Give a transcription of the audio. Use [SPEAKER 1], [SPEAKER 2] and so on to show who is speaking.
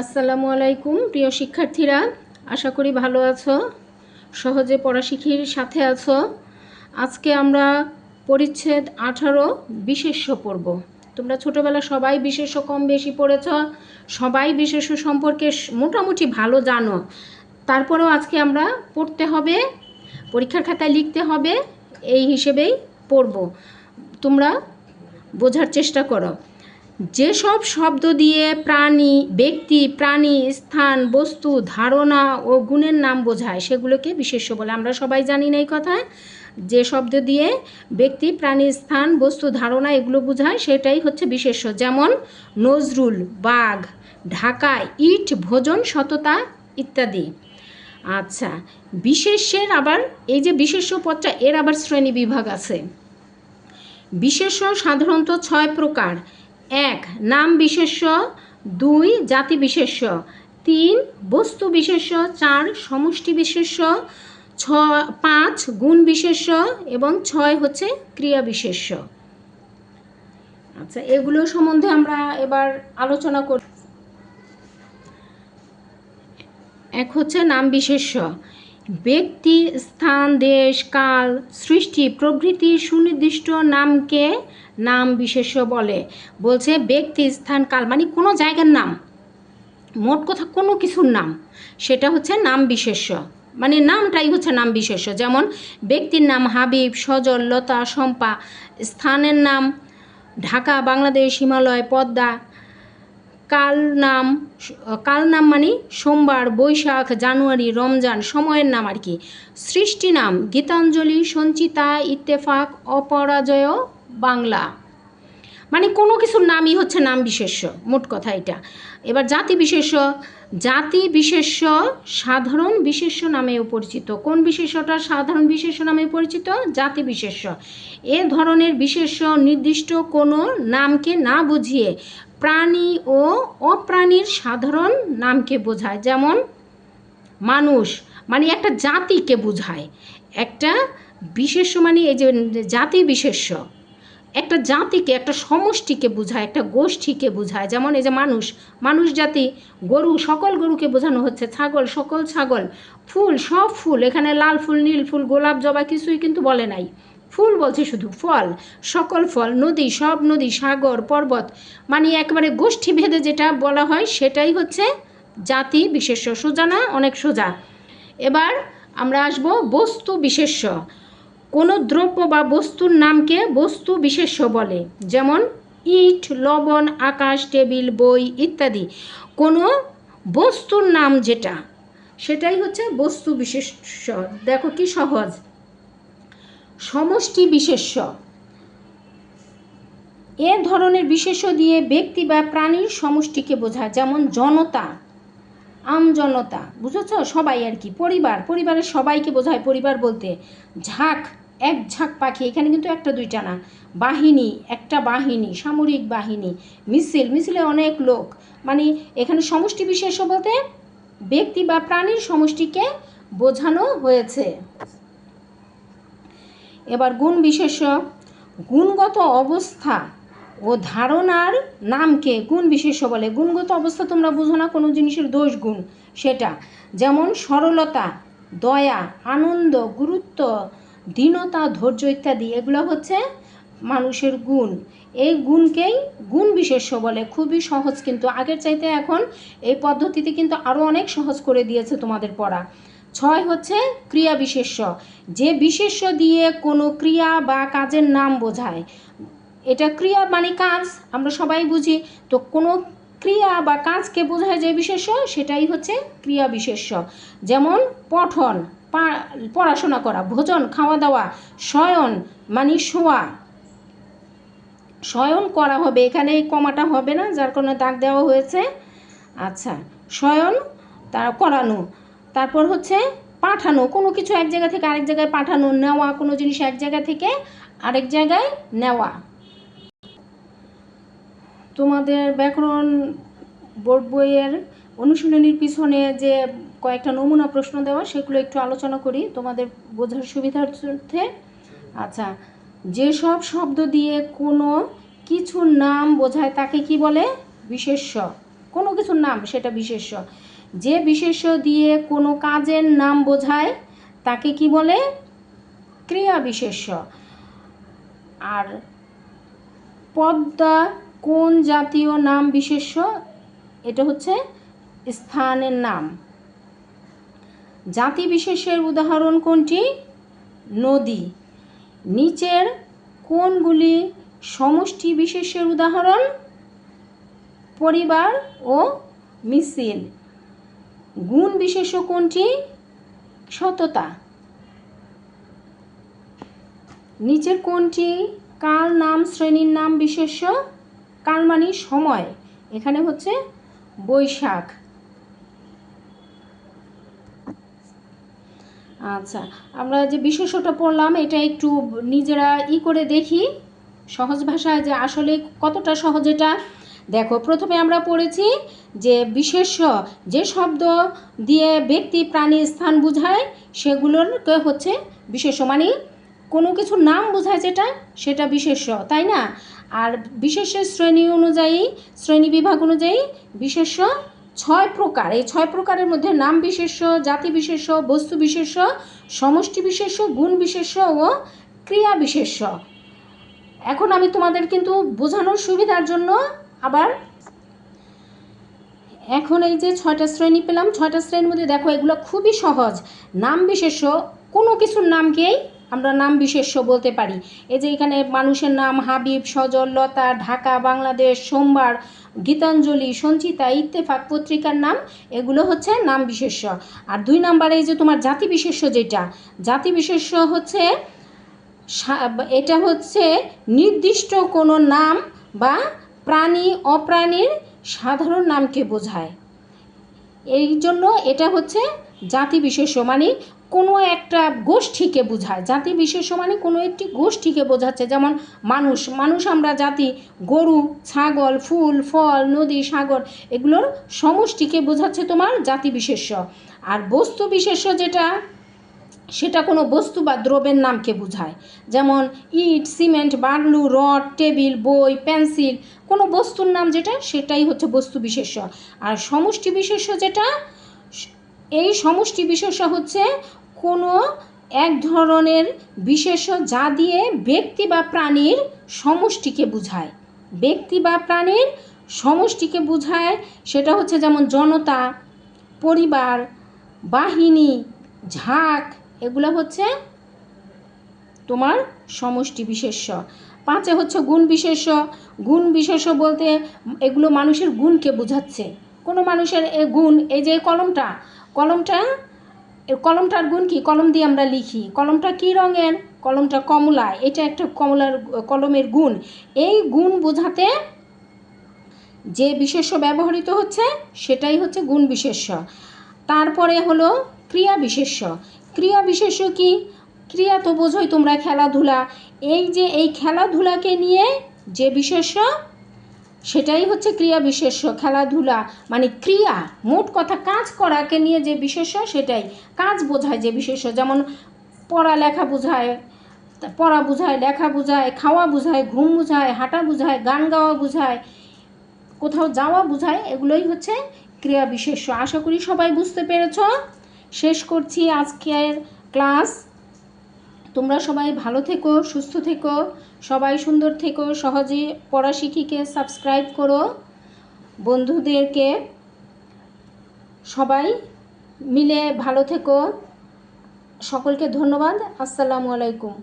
[SPEAKER 1] আসসালামু আলাইকুম, প্রিয় শিক্ষার্থীরা। আশা করি ভালো আছো, সহজে পড়া শিখির সাথে আছো। আজকে আমরা পরিচ্ছেদ আঠারো বিশেষ্য পড়ব। তোমরা ছোটোবেলা সবাই বিশেষ্য কম বেশি পড়েছ, সবাই বিশেষ্য সম্পর্কে মোটামুটি ভালো জানো। তারপরেও আজকে আমরা পড়তে হবে, পরীক্ষার খাতায় লিখতে হবে, এই হিসেবেই পড়ব। তোমরা বোঝার চেষ্টা করো। যেসব শব্দ দিয়ে প্রাণী, ব্যক্তি, প্রাণী, স্থান, বস্তু, ধারণা ও গুণের নাম বোঝায়, সেগুলোকে বিশেষ্য বলে। আমরা সবাই জানি না এই কথা যে শব্দ দিয়ে ব্যক্তি, প্রাণী, স্থান, বস্তু, ধারণা এগুলো বোঝায়, সেটাই হচ্ছে বিশেষ্য। যেমন নজরুল, বাঘ, ঢাকা, ইট, ভোজন, সততা ইত্যাদি। আচ্ছা বিশেষ্যের আবার, এই যে বিশেষ্য পদটা, এর আবার শ্রেণি বিভাগ আছে। বিশেষ্য সাধারণত ছয় প্রকার। এক, নাম বিশেষ্য। দুই, জাতি বিশেষ্য। তিন, বস্তু বিশেষ্য। চার, সমষ্টি বিশেষ্য। ছ, পাঁচ, গুণ বিশেষ্য। এবং ছয় হচ্ছে ক্রিয়া বিশেষ্য। আচ্ছা এগুলো সম্বন্ধে আমরা এবার আলোচনা কর এক হচ্ছে নাম বিশেষ্য। ব্যক্তি স্থান দেশ কাল সৃষ্টি প্রভৃতি সুনির্দিষ্ট নামকে নাম বিশেষ্য বলে। বলছে ব্যক্তি স্থান কাল মানে কোনো জায়গার নাম, মোট কথা কোনো কিছুর নাম, সেটা হচ্ছে নাম বিশেষ্য। মানে নামটাই হচ্ছে নাম বিশেষ্য। যেমন ব্যক্তির নাম হাবিব, সজল, লতা, শম্পা, স্থানের নাম ঢাকা, বাংলাদেশ, হিমালয়, পদ্মা কাল নাম কাল নাম মানে সোমবার, বৈশাখ, জানুয়ারি, রমজান সময়ের নাম আর কি। সৃষ্টি নাম, গীতাঞ্জলি, সঞ্চিতা, ইত্তেফাক, অপরাজয়, বাংলা। মানে কোনো কিছুর নামই হচ্ছে নাম বিশেষ্য, মোট কথা এটা। এবার জাতি বিশেষ্য জাতি বিশেষ্য সাধারণ বিশেষ্য নামেও পরিচিত। কোন বিশেষ্যটা সাধারণ বিশেষ্য নামে পরিচিত? জাতি বিশেষ্য। এ ধরনের বিশেষ্য নির্দিষ্ট কোনো নামকে না বুঝিয়ে প্রাণী ও অপ্রাণীর সাধারণ নামকে বোঝায়। যেমন, মানুষ মানে একটা জাতিকে বোঝায়। একটা বিশেষ্য মানে এই যে জাতি বিশেষ্য। একটা জাতিকে, একটা সমষ্টিকে বোঝায়, একটা গোষ্ঠীকে বোঝায়। যেমন এই যে মানুষ মানুষ জাতি, গরু, সকল গরুকে বোঝানো হচ্ছে। ছাগল, সকল ছাগল, ফুল, সব ফুল, এখানে লাল ফুল, নীল ফুল, গোলাপ, জবা কিছুই কিন্তু বলে নাই। ফুল বলছে শুধু ফল, সকল ফল, নদী, সব নদী, সাগর, পর্বত মানে একেবারে গোষ্ঠী ভেদে যেটা বলা হয় সেটাই হচ্ছে জাতি বিশেষ্য, সোজা না অনেক সোজা? এবার আমরা আসব বস্তু বিশেষ্য। কোনো দ্রব্য বা বস্তুর নামকে বস্তু বিশেষ্য বলে, যেমন ইট, লবণ, আকাশ, টেবিল, বই ইত্যাদি। কোনো বস্তুর নাম যেটা, সেটাই হচ্ছে বস্তু বিশেষ্য। দেখো কি সহজ। সমষ্টি বিশেষ্য। এ ধরনের বিশেষ্য দিয়ে ব্যক্তি বা প্রাণীর সমষ্টিকে বোঝায়, যেমন জনতা আমজনতা বুঝেছ? সবাই আর কি, পরিবার। পরিবারের সবাইকে বোঝায় পরিবার বলতে ঝাঁক, এক ঝাঁক পাখি। এখানে কিন্তু একটা, দুইটা না। বাহিনী, একটা বাহিনী, সামরিক বাহিনী, মিছিল। মিছিলে অনেক লোক। মানে এখানে সমষ্টি বিশেষ বলতে ব্যক্তি বা প্রাণীর সমষ্টিকে বোঝানো হয়েছে। এবার গুণ বিশেষ্য, গুণগত অবস্থা ও ধারণার নামকে গুণ বিশেষ্য বলে। গুণগত অবস্থা তোমরা বুঝো না, কোনো জিনিসের দোষ গুণ। সেটা যেমন সরলতা, দয়া, আনন্দ, গুরুত্ব, দীনতা, ধৈর্য ইত্যাদি, এগুলো হচ্ছে মানুষের গুণ। এই গুণকেই গুণ বিশেষ্য বলে। খুবই সহজ কিন্তু। আগের চাইতে এখন এই পদ্ধতিতে কিন্তু আরও অনেক সহজ করে দিয়েছে তোমাদের পড়া। ছয় হচ্ছে ক্রিয়া বিশেষ্য। যে বিশেষ্য দিয়ে কোনো ক্রিয়া বা কাজের নাম বোঝায়, এটা ক্রিয়া মানে কাজ, আমরা সবাই বুঝি। তো কোনো ক্রিয়া বা কাজকে বোঝায় যে বিশেষ্য, সেটাই হচ্ছে ক্রিয়া বিশেষ্য। যেমন পঠন পড়াশোনা করা, ভোজন খাওয়া দাওয়া শয়ন মানে শোয়া। শয়ন করা হবে, এখানে এই কমাটা হবে না, যার কারণে দাগ দেওয়া হয়েছে। আচ্ছা শয়ন তার করানো। তারপর হচ্ছে পাঠানো, কোনো কিছু এক জায়গা থেকে আরেক জায়গায় পাঠানো, নেওয়া, কোনো জিনিস এক জায়গা থেকে আরেক জায়গায় নেওয়া। তোমাদের ব্যাকরণ বোর্ড বইয়ের অনুশীলনীর পিছনে যে কয়েকটা নমুনা প্রশ্ন দেওয়া, সেগুলো একটু আলোচনা করি, তোমাদের বোঝার সুবিধার সুবিধার্থে। আচ্ছা যেসব শব্দ দিয়ে কোনো কিছুর নাম বোঝায় তাকে কি বলে? বিশেষ্য। কোনো কিছুর নাম, সেটা বিশেষ্য। যে বিশেষ্য দিয়ে কোনো কাজের নাম বোঝায়, তাকে কি বলে? ক্রিয়া বিশেষ্য। আর পদ্মা কোন জাতীয় নাম বিশেষ্য? এটা হচ্ছে স্থানের নাম। জাতি বিশেষের উদাহরণ কোনটি? নদী। নিচের কোনগুলি সমষ্টি বিশেষের উদাহরণ? পরিবার ও মিছিল। গুণ বিশেষ কোনটি? সততা। নিচের কোনটি? কাল নাম, শ্রেণির নাম বিশেষ্য? কাল মানে সময়। এখানে হচ্ছে বৈশাখ। আচ্ছা আমরা যে বিশেষটা পড়লাম, এটা একটু নিজেরা ই করে দেখি। সহজ ভাষায় যে আসলে কতটা সহজ এটা। দেখো, প্রথমে আমরা পড়েছি যে বিশেষ্য যে শব্দ দিয়ে ব্যক্তি প্রাণী স্থান বোঝায় সেগুলোর হচ্ছে বিশেষ্য। মানে কোনো কিছুর নাম বোঝায় যেটা, সেটা বিশেষ্য, তাই না? আর বিশেষের শ্রেণি অনুযায়ী, শ্রেণি বিভাগ অনুযায়ী বিশেষ্য ছয় প্রকার। এই ছয় প্রকারের মধ্যে নাম বিশেষ্য, জাতি বিশেষ্য, বস্তু বিশেষ্য, সমষ্টি বিশেষ্য, গুণ বিশেষ্য ও ক্রিয়া বিশেষ্য। এখন আমি তোমাদের কিন্তু বোঝানোর সুবিধার জন্য আবার এখন এই যে ছয়টা শ্রেণি পেলাম, ছয়টা শ্রেণির মধ্যে দেখো এগুলো খুবই সহজ। নাম বিশেষ্য, কোনো কিছুর নামকেই আমরা নাম বিশেষ্য বলতে পারি। এই যে এখানে মানুষের নাম হাবিব, সজল, লতা, ঢাকা, বাংলাদেশ, সোমবার, গীতাঞ্জলি, সঞ্চিতা, ইত্তেফাক পত্রিকার নাম, এগুলো হচ্ছে নাম বিশেষ্য। আর দুই নাম্বারে এই যে তোমার জাতি বিশেষ্য যেটা, জাতি বিশেষ্য হচ্ছে এটা হচ্ছে নির্দিষ্ট কোনো নাম বা প্রাণী, অপ্রাণীর সাধারণ নামকে বোঝায়। এই জন্য এটা হচ্ছে জাতি বিশেষ্য মানে কোনো একটা গোষ্ঠীকে বোঝায়। জাতি বিশেষ্য মানে কোনো একটি গোষ্ঠীকে বোঝাচ্ছে, যেমন মানুষ। মানুষ আমরা জাতি, গরু, ছাগল, ফুল, ফল, নদী, সাগর, এগুলোর সমষ্টিকে বোঝাচ্ছে তোমার জাতি বিশেষ্য। আর বস্তু বিশেষ্য যেটা সেটা কোনো বস্তু বা দ্রব্যের নামকে বোঝায়। যেমন ইট, সিমেন্ট বার্লু রড, টেবিল, বই, পেন্সিল, কোনো বস্তুর নাম যেটা, সেটাই হচ্ছে বস্তু বিশেষ্য আর সমষ্টি বিশেষ্য যেটা, এই সমষ্টি বিশেষ্য হচ্ছে কোনো এক ধরনের বিশেষ্য যা দিয়ে ব্যক্তি বা প্রাণীর সমষ্টিকে বোঝায়। ব্যক্তি বা প্রাণীর সমষ্টিকে বোঝায়, সেটা হচ্ছে যেমন জনতা, পরিবার, বাহিনী, ঝাঁক এগুলো হচ্ছে তোমার সমষ্টি বিশেষ্য। পাঁচে হচ্ছে গুণ বিশেষ্য। গুণ বিশেষ্য বলতে এগুলো মানুষের গুণকে বোঝাচ্ছে। কোনো মানুষের এ গুণ, এই যে কলমটা কলমটা কলমটার গুণ কি? কলম দিয়ে আমরা লিখি। কলমটা কী রঙের? কলমটা কমলা। এটা একটা কমলার, কলমের গুণ। এই গুণ বোঝাতে যে বিশেষ্য ব্যবহৃত হচ্ছে, সেটাই হচ্ছে গুণ বিশেষ্য। তারপরে হলো ক্রিয়া বিশেষ্য। ক্রিয়া বিশেষ্য কি? ক্রিয়া তো বোঝোই তোমরা খেলাধুলা। এই যে এই খেলাধুলাকে নিয়ে যে বিশেষ্য, সেটাই হচ্ছে ক্রিয়া বিশেষ্য, খেলাধুলা। মানে ক্রিয়া, মোট কথা কাজ করাকে নিয়ে যে বিশেষ্য, সেটাই। কাজ বোঝায় যে বিশেষ্য, যেমন পড়ালেখা বোঝায়, পড়া বোঝায়, লেখা বোঝায়, খাওয়া বোঝায়, ঘুম বোঝায়, হাঁটা বোঝায়, গান গাওয়া বোঝায়, কোথাও যাওয়া বোঝায়, এগুলোই হচ্ছে ক্রিয়া বিশেষ্য। আশা করি সবাই বুঝতে পেরেছ? শেষ করছি আজকের ক্লাস। তোমরা সবাই ভালো থেকো, সুস্থ থেকো, সবাই সুন্দর থেকো, সহজে পড়া শিখিকে সাবস্ক্রাইব করো। বন্ধুদেরকে সবাই মিলে ভালো থেকো। সকলকে ধন্যবাদ। আসসালামু আলাইকুম।